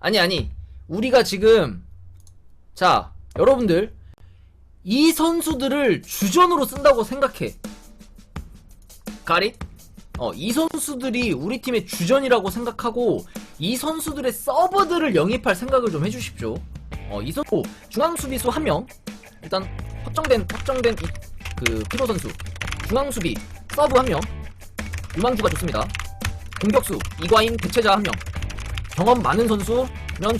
아니 아니 우리가 지금 자 여러분들 이 선수들을 주전으로 쓴다고 생각해 가리? 어, 이 선수들이 우리 팀의 주전이라고 생각하고 이 선수들의 서버들을 영입할 생각을 좀 해주십시오. 어, 이 선수 중앙 수비수 한 명. 일단 확정된 확정된 이, 그 피로 선수 중앙 수비 서브 한 명. 유망주가 좋습니다. 공격수 이과인 대체자 한 명. 경험 많은 선수면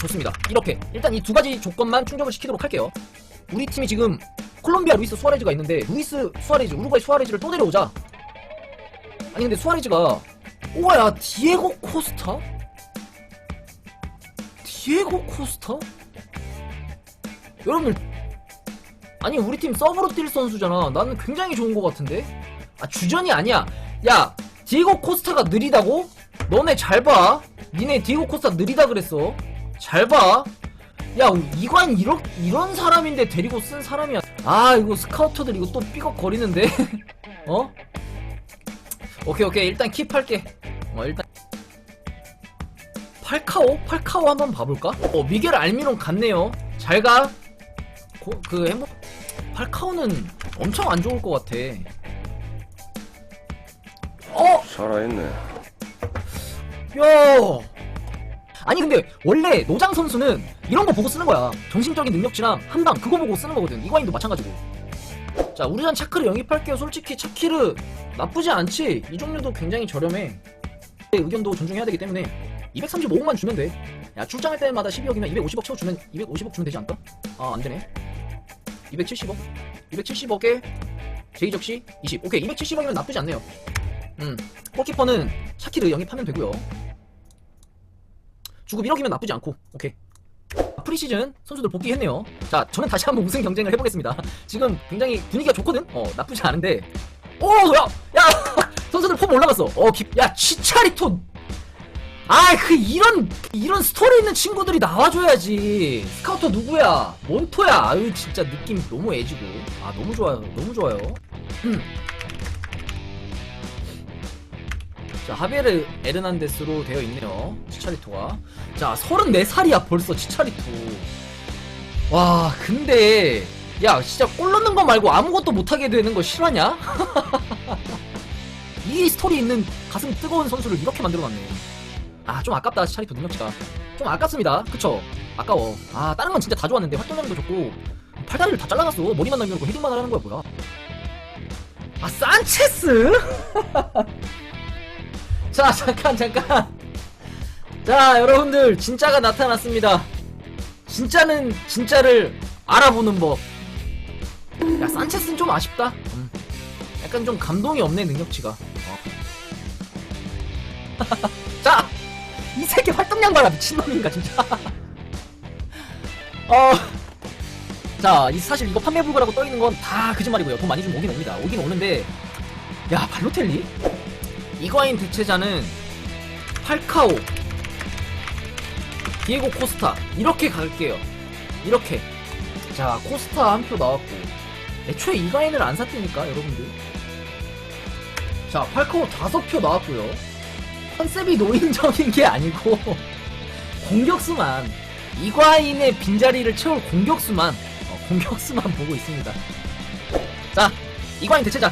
좋습니다. 이렇게 일단 이 두 가지 조건만 충족을 시키도록 할게요. 우리 팀이 지금 콜롬비아 루이스 수아레즈가 있는데 루이스 수아레즈 우루과이 수아레즈를 또 데려오자. 아니 근데 수아레즈가 오야 디에고 코스타? 디에고 코스타? 여러분들 아니 우리 팀 서브로 뛸 선수잖아 나는 굉장히 좋은 것 같은데 아 주전이 아니야 야 디에고 코스타가 느리다고? 너네 잘 봐. 니네 디에고 코스타 느리다 그랬어. 잘 봐. 야 이관 이런 이런 사람인데 데리고 쓴 사람이야. 아 이거 스카우터들 이거 또 삐걱거리는데? 어? 오케이 오케이. 일단 킵할게. 어 일단. 팔카오? 팔카오 한번 봐볼까? 어 미겔 알미론 같네요. 잘가. 그 행복 팔카오는 엄청 안 좋을 것 같아. 어? 살아있네. 야. 아니 근데 원래 노장 선수는 이런 거 보고 쓰는 거야. 정신적인 능력치랑 한방 그거 보고 쓰는 거거든. 이과인도 마찬가지고. 자 우리전 차크를 영입할게요. 솔직히 차키르 나쁘지 않지. 이 종류도 굉장히 저렴해. 내 의견도 존중해야 되기 때문에 235억만 주면 돼야 출장할 때마다 12억이면 250억 채워주면 250억 주면 되지 않을까? 아 안되네. 270억? 270억에 제이적시 20 오케이 270억이면 나쁘지 않네요 음. 골키퍼는 샤키르 영입하면 되고요. 주급 1억이면 나쁘지 않고. 오케이. 프리시즌 선수들 복귀했네요. 자 저는 다시 한번 우승 경쟁을 해보겠습니다. 지금 굉장히 분위기가 좋거든? 어 나쁘지 않은데. 오 야 야 선수들 폼 올라갔어. 어야 치차리토 아그 이런 이런 스토리 있는 친구들이 나와줘야지. 스카우터 누구야? 몬토야. 아유 진짜 느낌 너무 애지고. 아 너무 좋아요. 너무 좋아요. 음. 자 하베르 에르난데스로 되어 있네요. 치차리토가. 자 34살이야 벌써 치차리토. 와 근데 야 진짜 골 넣는 거 말고 아무것도 못하게 되는 거 실화냐? 이 스토리 있는 가슴 뜨거운 선수를 이렇게 만들어놨네. 아 좀 아깝다 치차리토 능력치가. 좀 아깝습니다. 그쵸? 아까워. 아 다른 건 진짜 다 좋았는데 활동량도 좋고. 팔다리를 다 잘라놨어. 머리만 남겨놓고 헤딩만 하라는 거야 뭐야. 아 산체스? 자 잠깐 잠깐 자 여러분들 진짜가 나타났습니다 진짜는 진짜를 알아보는 법야 산체스는 좀 아쉽다 음. 약간 좀 감동이 없네 능력치가 어. 자 이 새끼 활동량 봐라 미친놈인가 진짜 어. 자, 이 사실 이거 판매 불가라고 떠 있는 건 다 거짓말이고요. 돈 많이 좀 오긴 옵니다. 오긴 오는데, 야, 발로텔리? 이과인 대체자는 팔카오, 디에고 코스타 이렇게 갈게요. 이렇게. 자, 코스타 한 표 나왔고 애초에 이과인을 안 샀다니까 여러분들. 자, 팔카오 다섯 표 나왔고요. 컨셉이 노인적인 게 아니고 공격수만 이과인의 빈자리를 채울 공격수만 어, 공격수만 보고 있습니다. 자, 이과인 대체자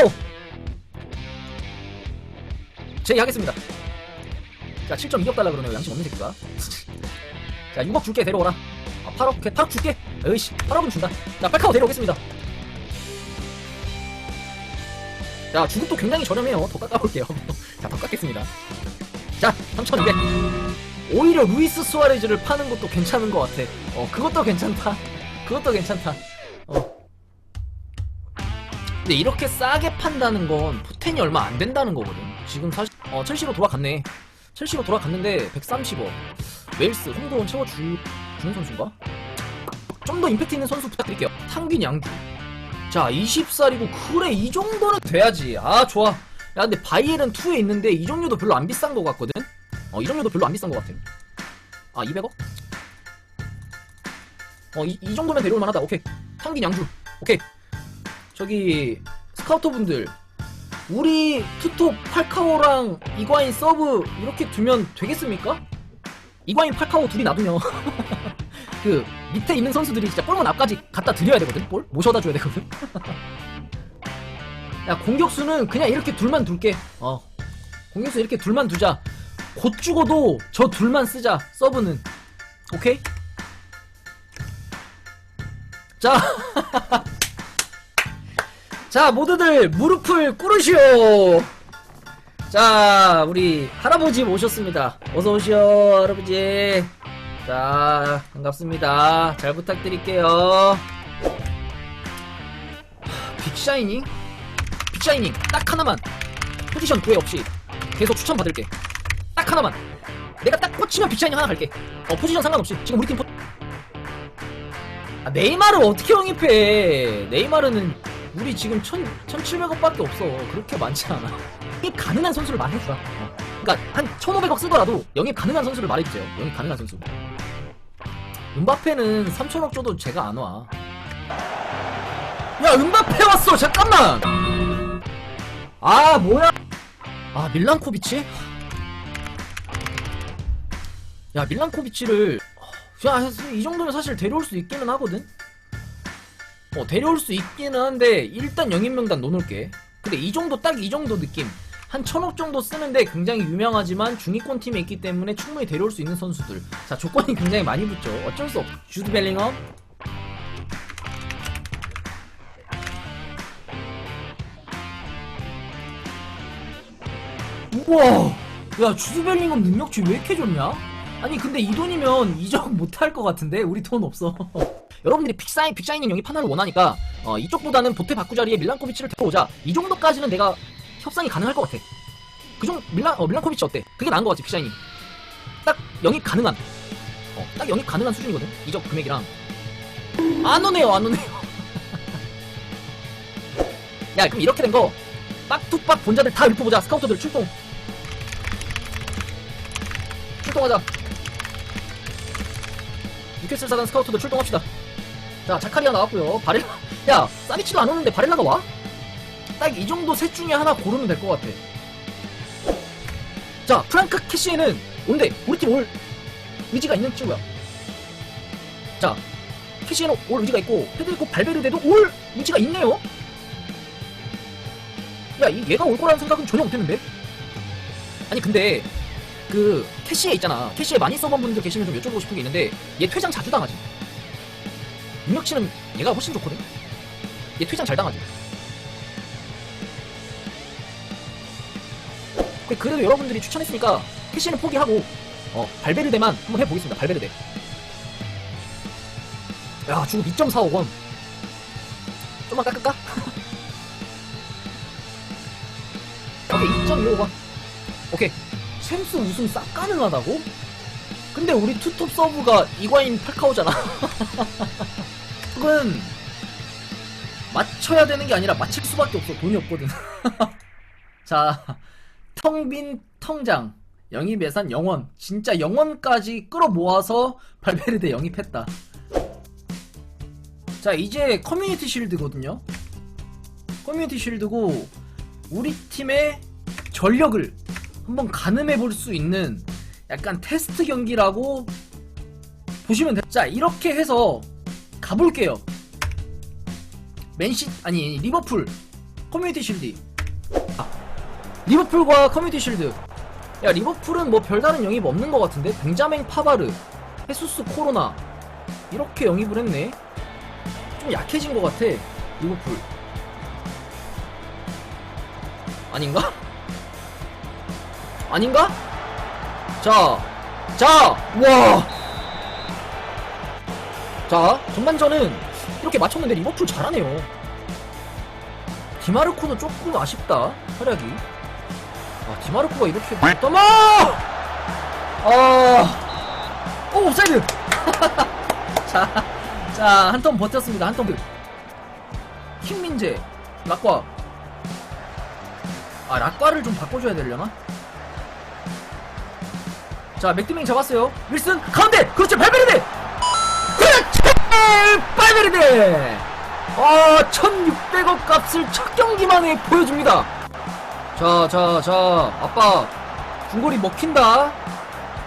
팔카오 제의하겠습니다. 자 7.2억 달러 그러네요 양심 없는 새끼가. 자 6억 줄게 데려오라. 아 8억 걔 8억 줄게. 에이씨 8억은 준다. 자 팔카오 데려오겠습니다. 자 주급도 굉장히 저렴해요. 더 깎아볼게요. 자더 깎겠습니다. 자 3200 오히려 루이스 수아레즈를 파는 것도 괜찮은 것 같아. 어 그것도 괜찮다. 그것도 괜찮다. 어 근데 이렇게 싸게 판다는 건 포텐이 얼마 안 된다는 거거든. 지금 사실 어 첼시로 돌아갔네. 첼시로 돌아갔는데 130억. 웨일스 홍도원 채워주 주는 선수인가? 좀 더 임팩트 있는 선수 부탁드릴게요. 탕균 양규. 자 20살이고 그래 이 정도는 돼야지. 아 좋아. 야 근데 바이에른 2에 있는데 이 종류도 별로 안 비싼 것 같거든. 어이 종류도 별로 안 비싼 것 같아. 아 200억? 어이 이 정도면 데려올 만하다. 오케이. 탕균 양주. 오케이. 저기 스카우터 분들 우리 투톱 팔카오랑 이과인 서브 이렇게 두면 되겠습니까? 이과인 팔카오 둘이 놔두면 그 밑에 있는 선수들이 진짜 골문 앞까지 갖다 드려야 되거든? 볼 모셔다 줘야 되거든? 야 공격수는 그냥 이렇게 둘만 둘게. 어. 공격수 이렇게 둘만 두자. 곧 죽어도 저 둘만 쓰자 서브는. 오케이? 자 자, 모두들 무릎을 꿇으시오. 자, 우리 할아버지 모셨습니다. 어서 오시오, 할아버지. 자, 반갑습니다. 잘 부탁드릴게요. 하, 빅샤이닝? 빅샤이닝, 딱 하나만. 포지션 구애 없이 계속 추천받을게. 딱 하나만. 내가 딱 꽂히면 빅샤이닝 하나 갈게. 어, 포지션 상관없이. 지금 우리 팀 포... 아, 네이마르 어떻게 영입해? 네이마르는 우리 지금 천, 1700억밖에 없어. 그렇게 많지 않아. 영입 가능한 선수를 말해주라. 어. 그니까, 한 1500억 쓰더라도 영입 가능한 선수를 말해주세요. 영입 가능한 선수. 은바페는 3000억 줘도 제가 안 와. 야, 은바페 왔어! 잠깐만! 아, 뭐야? 아, 밀란코비치? 야, 밀란코비치를. 야, 이 정도면 사실 데려올 수 있기는 하거든? 어, 데려올 수 있기는 한데, 일단 영입 명단 넣어놓을게. 근데 이 정도, 딱 이 정도 느낌. 한 천억 정도 쓰는데 굉장히 유명하지만 중위권 팀에 있기 때문에 충분히 데려올 수 있는 선수들. 자, 조건이 굉장히 많이 붙죠. 어쩔 수 없. 주드 벨링엄. 우와! 야, 주드 벨링엄 능력치 왜 이렇게 좋냐? 아니, 근데 이 돈이면 이적 못할 것 같은데? 우리 돈 없어. 여러분들이 픽사인, 픽사이닝 영입 하나를 원하니까 어, 이쪽보다는 보태 바꾸 자리에 밀란코비치를 데려오자. 이 정도까지는 내가 협상이 가능할 것 같아. 그정 밀란 어, 밀란코비치 어때? 그게 나은 것 같지 픽사이닝. 딱 영입 가능한. 어, 딱 영입 가능한 수준이거든. 이적 금액이랑 안 오네요, 안 오네요. 야, 그럼 이렇게 된 거 빡투빡 본자들 다 읊어보자. 스카우터들 출동. 출동하자. 뉴캐슬 사단 스카우터들 출동합시다. 자, 자카리아 나왔고요. 바렐라. 야, 사니치도 안 오는데 바렐라가 와? 딱 이 정도 셋 중에 하나 고르면 될 것 같아. 자, 프랑크 캐시에는 온대. 우리 팀 올 의지가 있는 친구야. 자, 캐시에는 올 의지가 있고, 페드리코 발베르데도 올 의지가 있네요. 야, 이 얘가 올 거라는 생각은 전혀 못했는데. 아니 근데 그 캐시에 있잖아. 캐시에 많이 써본 분들 계시면 좀 여쭤보고 싶은 게 있는데 얘 퇴장 자주 당하지. 능력치는 얘가 훨씬 좋거든. 얘 퇴장 잘 당하지. 그- 그래도 여러분들이 추천했으니까 캐시는 포기하고 어 발베르데만 한번 해보겠습니다. 발베르데. 야 주고 2.45원. 좀만 깎을까? 오케이 2.25원. 오케이 챔스 우승 싹 가능하다고? 근데 우리 투톱 서브가 이과인 팔카오잖아. 그건 맞춰야 되는 게 아니라 맞힐 수밖에 없어. 돈이 없거든. 자, 텅빈 텅장 영입 예산 영원. 진짜 영원까지 끌어모아서 발베르데 영입했다. 자, 이제 커뮤니티 실드거든요. 커뮤니티 실드고 우리 팀의 전력을 한번 가늠해 볼 수 있는 약간 테스트 경기라고 보시면 돼요. 자, 이렇게 해서 가볼게요. 맨시, 아니, 리버풀, 커뮤니티 실드. 아, 리버풀과 커뮤니티 실드. 야, 리버풀은 뭐 별다른 영입 없는 것 같은데? 벤자맹 파바르, 헤수스 코로나. 이렇게 영입을 했네. 좀 약해진 것 같아, 리버풀. 아닌가? 아닌가? 자, 자, 우와. 자, 전반전은 이렇게 맞췄는데 리버풀 잘하네요. 디마르코는 조금 아쉽다, 활약이. 아, 디마르코가 이렇게 못담아! 아, 오, 옵사이드! 자, 자, 한 턴 버텼습니다, 한 턴. 킹민재, 락과. 아, 락과를 좀 바꿔줘야 되려나? 자, 맥드밍 잡았어요. 윌슨, 가운데! 그렇죠, 발베르데! 그렇죠! 발베르데! 아, 1600억 값을 첫 경기만에 보여줍니다. 자, 자, 자, 아빠 중거리 먹힌다.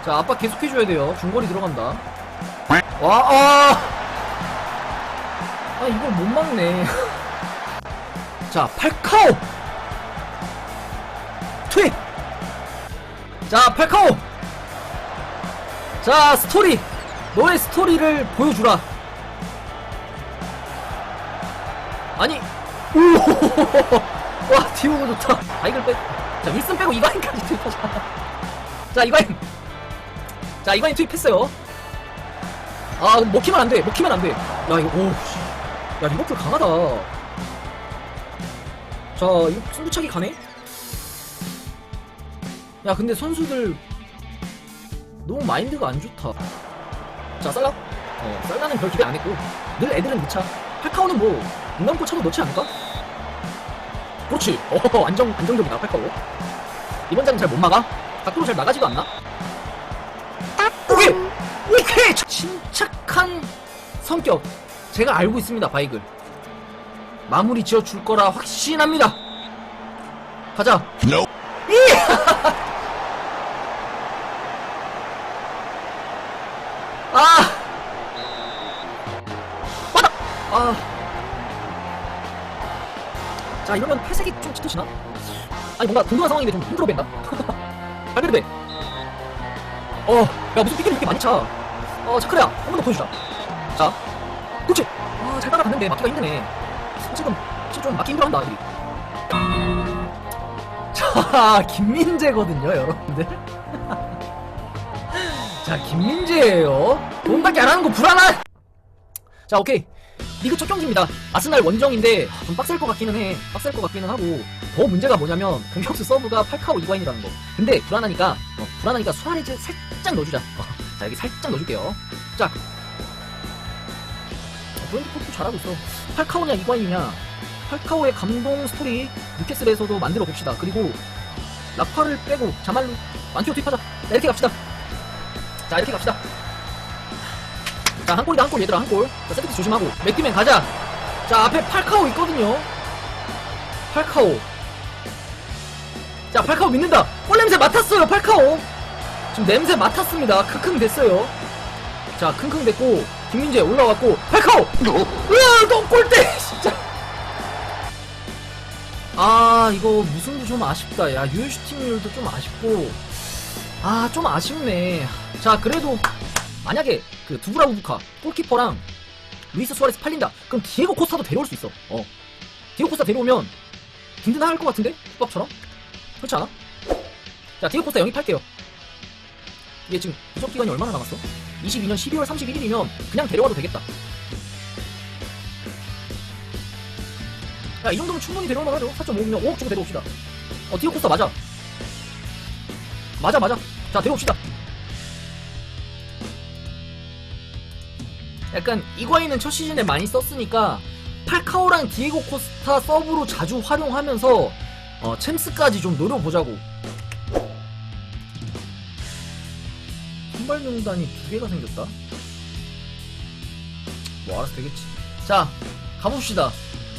자, 아빠 계속 해줘야 돼요. 중거리 들어간다. 와, 아, 아 이걸 못 막네. 자, 팔카오. 투입. 자, 팔카오. 자, 스토리. 너의 스토리를 보여주라. 아니, 오, 와, 디오고 좋다. 바이글 빼. 자, 윌슨 빼고 이가인까지 투입하자. 자, 이가인. 자, 이가인 투입했어요. 아, 먹히면 안 돼. 먹히면 안 돼. 야, 이거, 오, 씨. 야, 리버풀 강하다. 자, 이거 승부차기 가네? 야, 근데 선수들 너무 마인드가 안 좋다. 자, 살라? 어, 살라는 별 기대 안 했고, 늘 애들은 넣자. 팔카오는 뭐, 눈감고 차도 넣지 않을까? 그렇지. 어, 안정, 안정적이다, 팔카오. 이번 장은 잘 못 막아? 밖으로 잘 나가지도 않나? 오케이! 오케이! 침착한 성격. 제가 알고 있습니다, 바이글. 마무리 지어 줄 거라 확신합니다. 가자. Nope. 자, 이러면 회색이 좀 짙어지나? 아니, 뭔가 궁금한 상황인데 좀 힘들어 뺀다? 발베르 돼. 어, 야, 무슨 피기를 이렇게 많이 차. 어, 차크레야, 한 번 더 보여주자. 자, 그렇지. 아, 잘 따라갔는데 막기가 힘드네. 지금 좀 막기 힘들어한다, 애들이. 자, 김민재거든요, 여러분들. 자, 김민재예요. 돈밖에 안 하는 거 불안한. 자, 오케이. 리그 첫 경기입니다. 아스날 원정인데 좀 빡셀 것 같기는 해. 빡셀 것 같기는 하고 더 문제가 뭐냐면 공격수 서브가 팔카오 이과인이라는 거. 근데 불안하니까 어, 불안하니까 수아레즈 살짝 넣어주자. 어, 자, 여기 살짝 넣어줄게요. 자, 어, 브랜드 포트 잘하고 있어. 팔카오냐 이과인이냐. 팔카오의 감동 스토리 뉴캐슬에서도 만들어 봅시다. 그리고 라파를 빼고 자말로 만티오 투입하자. 자, 이렇게 갑시다. 자 이렇게 갑시다 자 한 골이다 한 골 얘들아 한 골. 자 세트피스 조심하고. 맥기맨 가자. 자 앞에 팔카오 있거든요. 팔카오. 자 팔카오 믿는다. 골 냄새 맡았어요 팔카오. 지금 냄새 맡았습니다. 크킁 됐어요. 자 킁킁 됐고 김민재 올라왔고 팔카오! 으아 또 골대 진짜. 아 이거 무승부 좀 아쉽다. 야 유효 슈팅률도 좀 아쉽고. 아 좀 아쉽네. 자 그래도 만약에 그 두브라우 부카 골키퍼랑 루이스 수아레스 팔린다. 그럼 디에고 코스타도 데려올 수 있어. 어. 디에고 코스타 데려오면 든든할 것 같은데? 국밥처럼? 그렇지 않아? 자 디에고 코스타 영입할게요. 이게 지금 이적 기간이 얼마나 남았어? 22년 12월 31일이면 그냥 데려와도 되겠다. 야 이 정도면 충분히 데려올 만하죠. 4.5면 5억 주고 데려옵시다. 어 디에고 코스타 맞아. 맞아 맞아. 자 데려옵시다 약간 이과인은 첫 시즌에 많이 썼으니까 팔카오랑 디에고 코스타 서브로 자주 활용하면서 어, 챔스까지 좀 노려보자고. 선발 명단이 두 개가 생겼다? 뭐 알아서 되겠지. 자 가봅시다.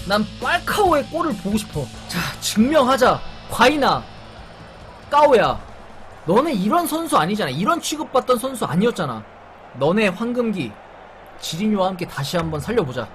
난 팔카오의 골을 보고 싶어. 자 증명하자. 과이나 까오야. 너네 이런 선수 아니잖아. 이런 취급받던 선수 아니었잖아. 너네 황금기 지리뉴와 함께 다시 한번 살려보자